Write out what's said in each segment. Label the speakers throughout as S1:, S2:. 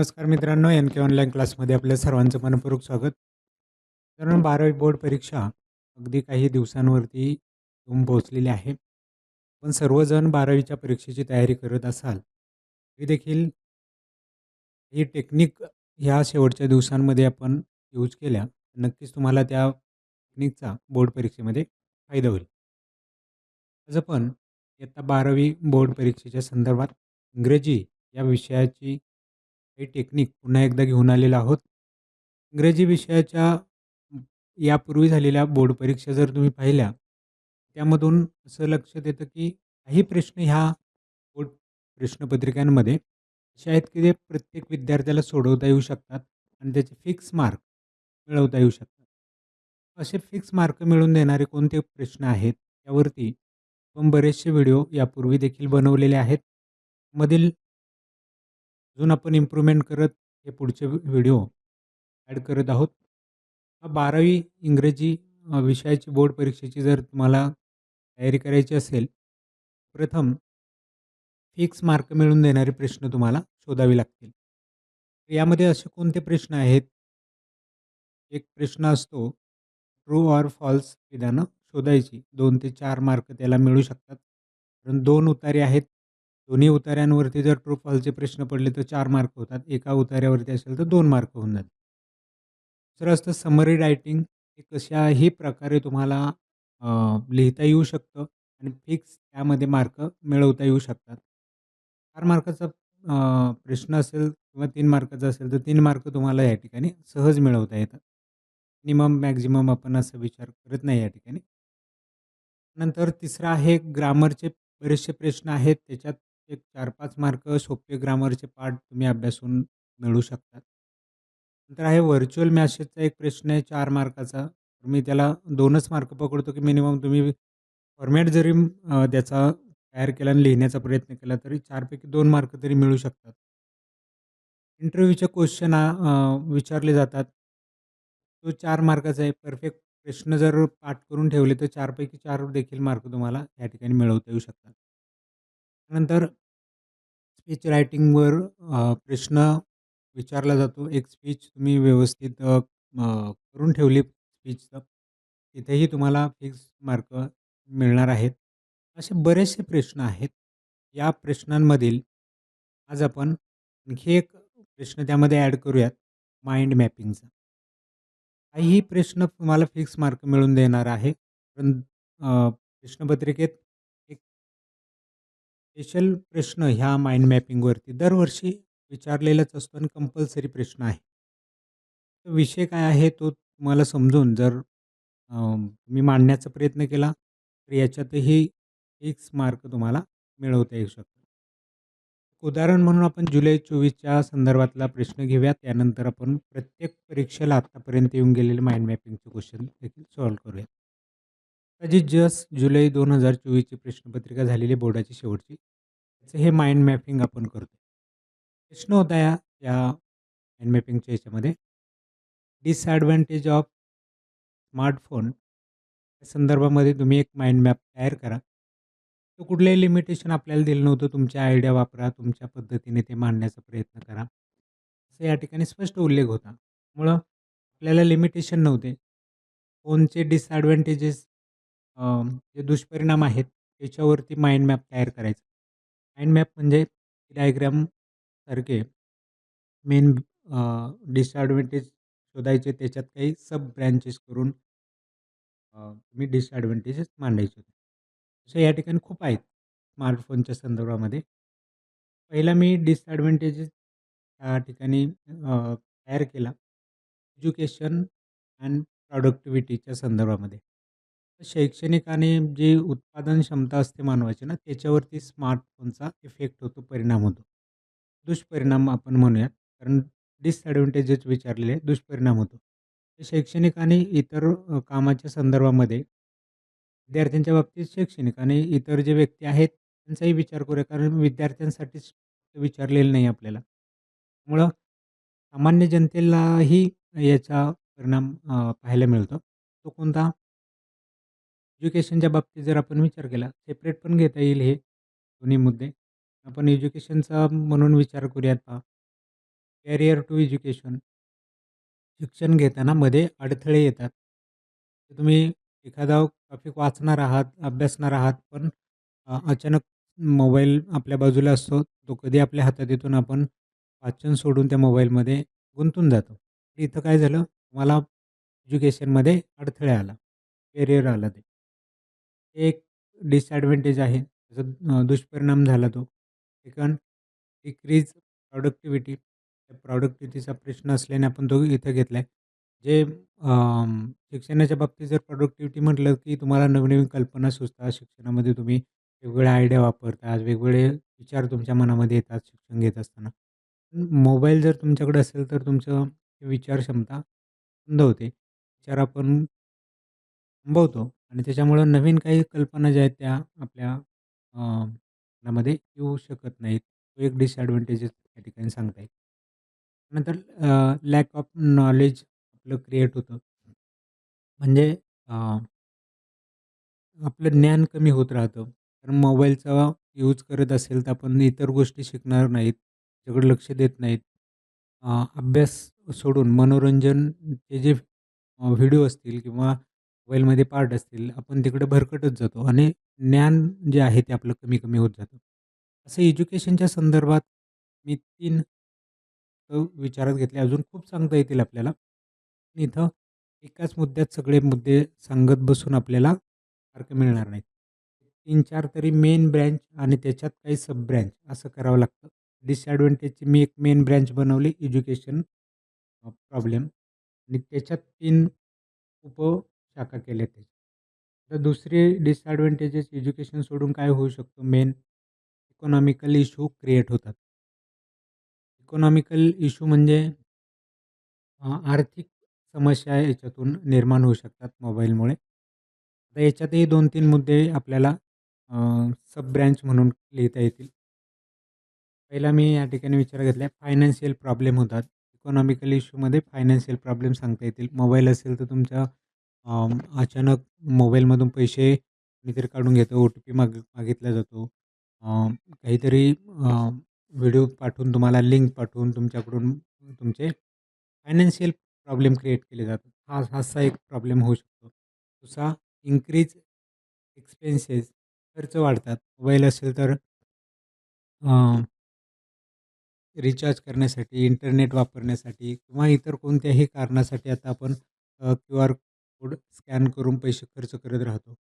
S1: नमस्कार मित्रांनो एन के ऑनलाईन क्लासमध्ये आपल्या सर्वांचं मनपूर्वक स्वागत. कारण बारावी बोर्ड परीक्षा अगदी काही दिवसांवरती येऊन पोहोचलेली आहे. पण सर्वजण बारावीच्या परीक्षेची तयारी करत असाल तरी देखील ही टेक्निक ह्या शेवटच्या दिवसांमध्ये आपण यूज केल्या. नक्कीच तुम्हाला त्या टेक्निकचा बोर्ड परीक्षेमध्ये फायदा होईल. आज आपण इयत्ता बारावी बोर्ड परीक्षेच्या संदर्भात इंग्रजी या विषयाची हे टेक्निक पुन्हा एकदा घेऊन आलेलो आहोत. इंग्रजी विषयाच्या यापूर्वी झालेल्या बोर्ड परीक्षा जर तुम्ही पाहिल्या त्यामधून असं लक्षात येतं की काही प्रश्न ह्या बोर्ड प्रश्नपत्रिकांमध्ये असे आहेत की ते प्रत्येक विद्यार्थ्याला सोडवता येऊ शकतात आणि त्याचे फिक्स मार्क मिळवता येऊ शकतात. असे फिक्स मार्क मिळवून देणारे कोणते प्रश्न आहेत त्यावरती आपण बरेचसे व्हिडिओ यापूर्वी देखील बनवलेले आहेत. मधील अजून आपण इम्प्रूव्हमेंट करत हे पुढचे व्हिडिओ ॲड करत आहोत. बारावी इंग्रजी विषयाची बोर्ड परीक्षेची जर तुम्हाला तयारी करायची असेल प्रथम फिक्स मार्क मिळून देणारे प्रश्न तुम्हाला शोधावे लागतील. यामध्ये असे कोणते प्रश्न आहेत? एक प्रश्न असतो ट्रू ऑर फॉल्स विधानं शोधायची. दोन ते चार मार्क त्याला मिळू शकतात. कारण दोन उतारे आहेत. दोन्ही उतार्यांवरती जर ट्रू फॉल्सचे प्रश्न पडले तर चार मार्क होतात. एका उतार्यावरती असेल तर दोन मार्क होऊन जातात दुसरं असतं समरी रायटिंग हे कशाही प्रकारे तुम्हाला लिहिता येऊ शकतं आणि फिक्स त्यामध्ये मार्क मिळवता येऊ शकतात. चार मार्काचा प्रश्न असेल किंवा तीन मार्काचा असेल तर तीन मार्क तुम्हाला या ठिकाणी सहज मिळवता येतात. मिनिमम मॅक्झिमम आपण असा विचार करत नाही या ठिकाणी. नंतर तिसरा आहे ग्रामरचे बरेचसे प्रश्न आहेत. त्याच्यात एक चार पाच मार्क सोपे ग्रामरचे पार्ट तुम्ही अभ्यासून मिळू शकतात. नंतर आहे व्हर्च्युअल मॅसेजचा एक प्रश्न आहे चार मार्काचा. तर मी त्याला दोनच मार्क पकडतो की मिनिमम तुम्ही फॉर्मॅट जरी त्याचा तयार केला आणि लिहिण्याचा प्रयत्न केला तरी चारपैकी दोन मार्क तरी मिळू शकतात. इंटरव्ह्यूचे क्वेश्चन विचारले जातात. तो चार मार्काचा आहे. परफेक्ट प्रश्न जर पाठ करून ठेवले तर चारपैकी चार देखील मार्क तुम्हाला या ठिकाणी मिळवता येऊ शकतात. नंतर स्पीच रायटिंगवर प्रश्न विचारला जातो. एक स्पीच तुम्ही व्यवस्थित करून ठेवली स्पीचचं तिथेही तुम्हाला फिक्स मार्क मिळणार आहेत. असे बरेचसे प्रश्न आहेत. या प्रश्नांमधील आज आपण आणखी एक प्रश्न त्यामध्ये ॲड करूयात. माइंड मॅपिंगचा काहीही प्रश्न तुम्हाला फिक्स मार्क मिळून देणार आहे. पण प्रश्नपत्रिकेत स्पेशल प्रश्न ह्या माइंड मॅपिंगवरती दरवर्षी विचारलेलाच असतो आणि कंपल्सरी प्रश्न आहे. विषय काय आहे तो तुम्हाला समजून जर तुम्ही मांडण्याचा प्रयत्न केला तर याच्यातही एक्स मार्क तुम्हाला मिळवता येऊ शकतो. उदाहरण म्हणून आपण जुलै चोवीसच्या संदर्भातला प्रश्न घेऊया त्यानंतर आपण प्रत्येक परीक्षेला आत्तापर्यंत येऊन गेलेले माइंड मॅपिंगचे क्वेश्चन देखील सॉल्व करूया जी जस्ट जुलै दोन हजार चोवीसची प्रश्नपत्रिका झालेली बोर्डाची शेवटची त्याचं हे माइंड मॅपिंग आपण करतो प्रश्न होता या या माइंड मॅपिंगच्या याच्यामध्ये. डिसॲडव्हान्टेज ऑफ स्मार्टफोन या संदर्भामध्ये तुम्ही एक माइंड मॅप तयार करा. तो कुठलंही लिमिटेशन आपल्याला दिलं नव्हतं तुमच्या आयडिया वापरा तुमच्या पद्धतीने ते मांडण्याचा प्रयत्न करा. असं या ठिकाणी स्पष्ट उल्लेख होता. मुळं आपल्याला लिमिटेशन नव्हते. फोनचे डिसॲडव्हान्टेजेस जे दुष्परिणाम आहेत त्याच्यावरती माइंड मॅप तयार करायचा. माइंड मॅप म्हणजे डायग्रामसारखे मेन डिसॲडव्हान्टेज शोधायचे त्याच्यात काही सब ब्रँचेस करून तुम्ही डिसॲडव्हान्टेजेस मांडायचे होते. अशा या ठिकाणी खूप आहेत स्मार्टफोनच्या संदर्भामध्ये. पहिला मी डिसॲडव्हान्टेजेस या ठिकाणी तयार केला. एज्युकेशन अँड प्रॉडक्टिव्हिटीच्या संदर्भामध्ये. शैक्षणिक आणि जी उत्पादन क्षमता असते मानवाची ना त्याच्यावरती स्मार्टफोनचा इफेक्ट होतो परिणाम होतो. दुष्परिणाम आपण म्हणूयात कारण डिसॲडव्हान्टेजेस विचारलेले दुष्परिणाम होतो. शैक्षणिक आणि इतर कामाच्या संदर्भामध्ये विद्यार्थ्यांच्या बाबतीत शैक्षणिक आणि इतर जे व्यक्ती आहेत त्यांचाही विचार करूया कारण विद्यार्थ्यांसाठीच विचारलेलं नाही आपल्याला. त्यामुळं सामान्य जनतेलाही याचा परिणाम पाहायला मिळतो. तो कोणता? एज्युकेशनच्या बाबतीत जर आपण विचार केला सेपरेट पण घेता येईल हे दोन्ही मुद्दे आपण एज्युकेशनचा म्हणून विचार करूयात पहा कॅरियर टू एज्युकेशन शिक्षण घेताना मध्ये अडथळे येतात. तर तुम्ही एखादा टॉपिक वाचणार आहात, अभ्यासणार आहात, पण अचानक मोबाईल आपल्या बाजूला असतो. तो कधी आपल्या हातात येतून आपण वाचन सोडून त्या मोबाईलमध्ये गुंतून जातो. इथं काय झालं, मला एज्युकेशनमध्ये अडथळे आला, करिअर आला ते. एक डिसएडव्हांटेज आहे. त्याचा दुष्परिणाम झाला तो. Second decrease productivity. त्या प्रॉडक्टिव्हिटीचा प्रश्न असल्याने आपण तो घेतला आहे जे शिक्षणाच्या बाबतीत जर प्रॉडक्टिव्हिटी म्हटलं, की तुम्हाला नवीन-नवीन कल्पना सुचतात. शिक्षणामध्ये तुम्ही वेगवेगळ्या आयडिया वापरता, वेगवेगळे विचार तुमच्या मनामध्ये येतात शिक्षण घेत असताना. मोबाईल जर तुमच्याकडे असेल, तर तुमचं विचार क्षमता मंद होते. विचार आपण थांबवतो आणि त्याच्यामुळं नवीन काही कल्पना ज्या आहेत त्या आपल्या अ, मनामध्ये येऊ शकत नाहीत. तो एक डिसएडव्हांटेजेस त्या ठिकाणी सांगता येईल. नंतर अ, लॅक ऑफ नॉलेज आपलं क्रिएट होतं. म्हणजे अ आपलं ज्ञान कमी होत राहतं. कारण मोबाईलचा यूज करत असेल, तर आपण इतर गोष्टी शिकणार नाहीत. त्याच्याकडे लक्ष देत नाहीत. अ, अभ्यास सोडून मनोरंजनचे जे अ, व्हिडिओ असतील किंवा मोबाईलमध्ये पार्ट असतील, आपण तिकडे भरकटत जातो आणि ज्ञान जे आहे ते आपलं कमी-कमी होत जातं. असं एज्युकेशनच्या संदर्भात मी तीन विचारात घेतले. अजून खूप सांगता येतील आपल्याला. इथं एकाच मुद्द्यात सगळे मुद्दे सांगत बसून आपल्याला मार्क मिळणार नाहीत. 3-4 तरी मेन ब्रँच आणि त्याच्यात काही सब ब्रँच असं करावं लागतं. डिसॲडव्हान्टेजची मी एक मेन ब्रँच बनवली एज्युकेशन प्रॉब्लेम आणि त्याच्यात तीन उप शाखा केल्या त्याच्या तर दुसरे डिसॲडव्हान्टेजेस एज्युकेशन सोडून काय होऊ शकतो मेन इकॉनॉमिकल इश्यू क्रिएट होतात. इकॉनॉमिकल इश्यू म्हणजे आर्थिक समस्या याच्यातून निर्माण होऊ शकतात मोबाईलमुळे. तर याच्यातही 2-3 मुद्दे आपल्याला सब ब्रँच म्हणून लिहिता येतील. पहिला मी या ठिकाणी विचार घेतला आहे फायनान्शियल प्रॉब्लेम होतात. इकॉनॉमिकल इश्यूमध्ये फायनान्शियल प्रॉब्लेम सांगता येतील. मोबाईल असेल तर तुमच्या अचानक मोबाईलमधून पैसे कोणीतरी काढून घेतं, ओ-टी-पी माग मागितला जातो. काहीतरी व्हिडिओ पाठवून तुम्हाला लिंक पाठवून तुमच्याकडून तुमचे फायनान्शियल प्रॉब्लेम क्रिएट केले जातात. हा हासा एक प्रॉब्लेम होऊ शकतो. दुसरा इन्क्रीज एक्सपेन्सेस खर्च वाढतात. मोबाईल असेल तर रिचार्ज करण्यासाठी, इंटरनेट वापरण्यासाठी किंवा इतर कोणत्याही कारणासाठी आता आपण क्यू आर कोड स्कॅन करून पैसे खर्च करत राहतो.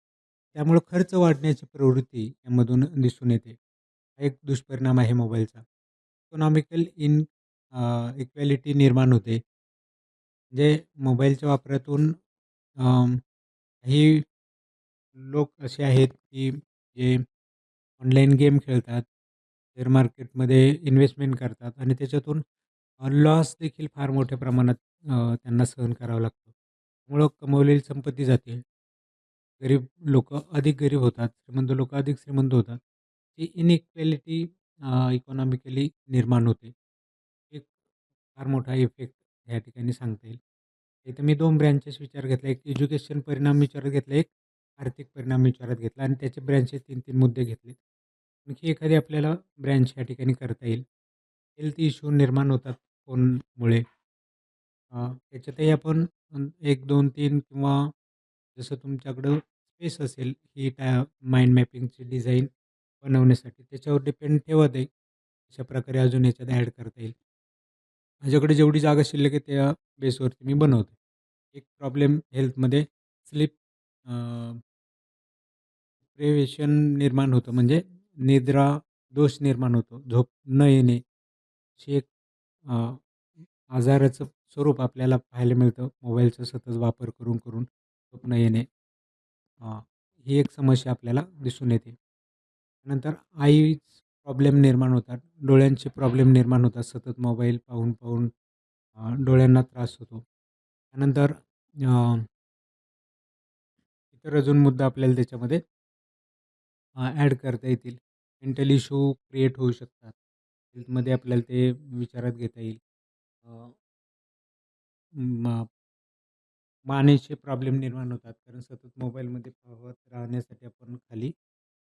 S1: त्यामुळं खर्च वाढण्याची प्रवृत्ती यामधून दिसून येते. हा एक दुष्परिणाम आहे मोबाईलचा. इकॉनॉमिकल इन इक्वॅलिटी निर्माण होते. म्हणजे मोबाईलच्या वापरातून काही लोक असे आहेत, की जे ऑनलाईन गेम खेळतात, शेअर मार्केटमध्ये इन्व्हेस्टमेंट करतात आणि त्याच्यातून लॉस देखील फार मोठ्या प्रमाणात त्यांना सहन करावं लागतं. त्यामुळं कमवलेली संपत्ती जाते. गरीब लोक अधिक गरीब होतात, श्रीमंत लोक अधिक श्रीमंत होतात. ही इनइक्वॅलिटी इकॉनॉमिकली निर्माण होते. एक फार मोठा इफेक्ट या ठिकाणी सांगता येईल. इथं मी दोन ब्रँचेस विचारात घेतला. एक एज्युकेशन परिणाम विचारात घेतला, एक आर्थिक परिणाम विचारात घेतला आणि त्याचे ब्रँचेस 3-3 मुद्दे घेतले. आणखी एखादी आपल्याला ब्रँच या ठिकाणी करता येईल. हेल्थ इश्यू निर्माण होतात फोनमुळे. त्याच्यातही आपण 1, 2, 3 किंवा जसं तुमच्याकडं स्पेस असेल ही त्या माइंड मॅपिंगची डिझाईन बनवण्यासाठी त्याच्यावर डिपेंड ठेवत आहे. अशा प्रकारे अजून याच्यात ॲड करता येईल. माझ्याकडे जेवढी जागा शिल्लक आहे त्या बेसवरती मी बनवतो. एक प्रॉब्लेम हेल्थमध्ये स्लीप अ प्रिव्हेशन निर्माण होतं म्हणजे निद्रा दोष निर्माण होतो. झोप न येणे अशी एक अ, आजाराचं स्वरूप आपल्याला पाहायला मिळतं. मोबाईलचा सतत वापर करून, करून स्वप्न येणे. ही एक समस्या आपल्याला दिसून येते. नंतर आईच प्रॉब्लेम निर्माण होतात. डोळ्यांचे प्रॉब्लेम निर्माण होतात. सतत मोबाईल पाहून, पाहून डोळ्यांना त्रास होतो. त्यानंतर इतर अजून मुद्दा आपल्याला त्याच्यामध्ये ॲड करता येतील. मेंटल इश्यू क्रिएट होऊ शकतात. हेल्थमध्ये आपल्याला ते विचारात घेता येईल. म मानेचे प्रॉब्लेम निर्माण होतात. कारण सतत मोबाईलमध्ये पाहत राहण्यासाठी आपण खाली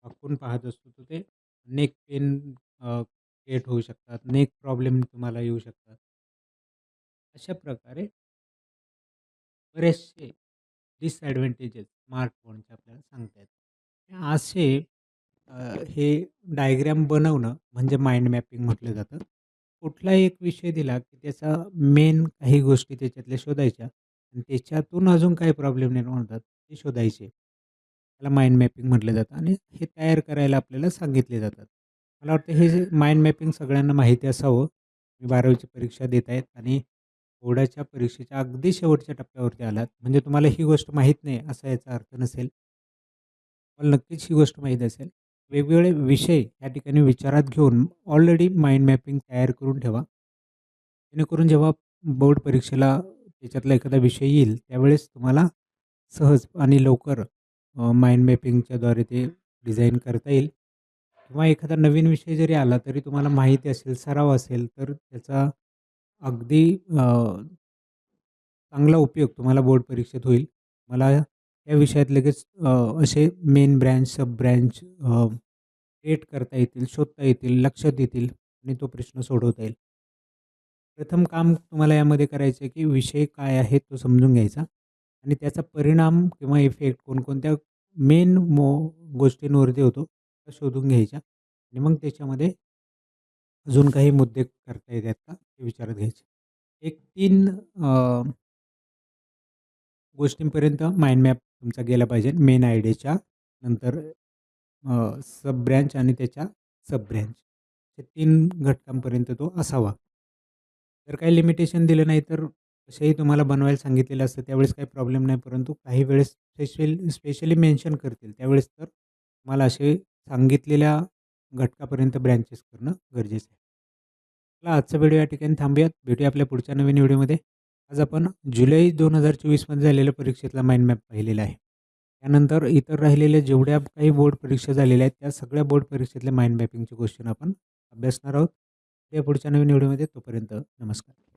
S1: वाकून पाहत असतो. तर ते नेक पेन क्रिएट होऊ शकतात. नेक प्रॉब्लेम तुम्हाला येऊ शकतात. अशा प्रकारे बरेचसे डिसॲडव्हान्टेजेस स्मार्टफोनचे आपल्याला सांगता येतात असे हे डायग्रॅम बनवणं म्हणजे माइंड मॅपिंग म्हटलं जातं कुठलाही एक विषय दिला की त्याचा मेन काही गोष्टी त्याच्यातल्या शोधायच्या आणि त्याच्यातून अजून काही प्रॉब्लेम निर्माण होतात ते शोधायचे. त्याला माइंड मॅपिंग म्हटलं जातं आणि हे तयार करायला आपल्याला सांगितले जातात. मला वाटतं हे जे माइंड मॅपिंग सगळ्यांना माहिती असावं. मी बारावीची परीक्षा देत आहेत आणि बोर्डाच्या परीक्षेच्या अगदी शेवटच्या टप्प्यावरती आलात. म्हणजे तुम्हाला ही गोष्ट माहीत नाही असा याचा अर्थ नसेल. मला नक्कीच ही गोष्ट माहीत असेल. वेगवेगळे विषय या ठिकाणी विचारात घेऊन ऑलरेडी माइंड मॅपिंग तयार करून ठेवा. जेणेकरून जेव्हा बोर्ड परीक्षेला त्याच्यातला एखादा विषय येईल त्यावेळेस तुम्हाला सहज आणि लवकर माइंड मॅपिंगच्याद्वारे ते डिझाईन करता येईल. किंवा एखादा नवीन विषय जरी आला तरी तुम्हाला माहिती असेल सराव असेल तर त्याचा अगदी चांगला उपयोग तुम्हाला बोर्ड परीक्षेत होईल. मला त्या विषयात लगेच असे main branch sub branch create करता येतील शोधता येतील लक्षात येतील आणि तो प्रश्न सोडवता येईल. प्रथम काम तुम्हाला यामध्ये करायचं आहे की विषय काय आहे तो समजून घ्यायचा आणि त्याचा परिणाम किंवा इफेक्ट कोणकोणत्या मेन मो गोष्टींवरती होतो त्या शोधून घ्यायच्या आणि मग त्याच्यामध्ये अजून काही मुद्दे करता येतात का ते विचारात घ्यायचे. एक तीन गोष्टींपर्यंत माइंड मॅप तुमचा गेला पाहिजे मेन आय डीच्या नंतर सब ब्रँच आणि त्याच्या सब ब्रँच हे तीन घटकांपर्यंत तो असावा. जर काही लिमिटेशन दिलं नाही तर तसेही तुम्हाला बनवायला सांगितलेलं असतं त्यावेळेस काही प्रॉब्लेम नाही परंतु काही वेळेस स्पेशल स्पेशली मेन्शन करतील. त्यावेळेस तर तुम्हाला असे सांगितलेल्या घटकापर्यंत ब्रँचेस करणं गरजेचं आहे. आजचा व्हिडिओ या ठिकाणी थांबूयात. भेटूया आपल्या पुढच्या नवीन व्हिडिओमध्ये. आज आपण जुलै दोन हजार चोवीसमध्ये झालेल्या परीक्षेतला माइंड मॅप पाहिलेला आहे. त्यानंतर इतर राहिलेल्या जेवढ्या काही बोर्ड परीक्षा झालेल्या आहेत त्या सगळ्या बोर्ड परीक्षेतल्या माइंड मॅपिंगचे क्वेश्चन आपण अभ्यासणार आहोत. या पुढच्या नवीन व्हिडिओमध्ये तोपर्यंत नमस्कार.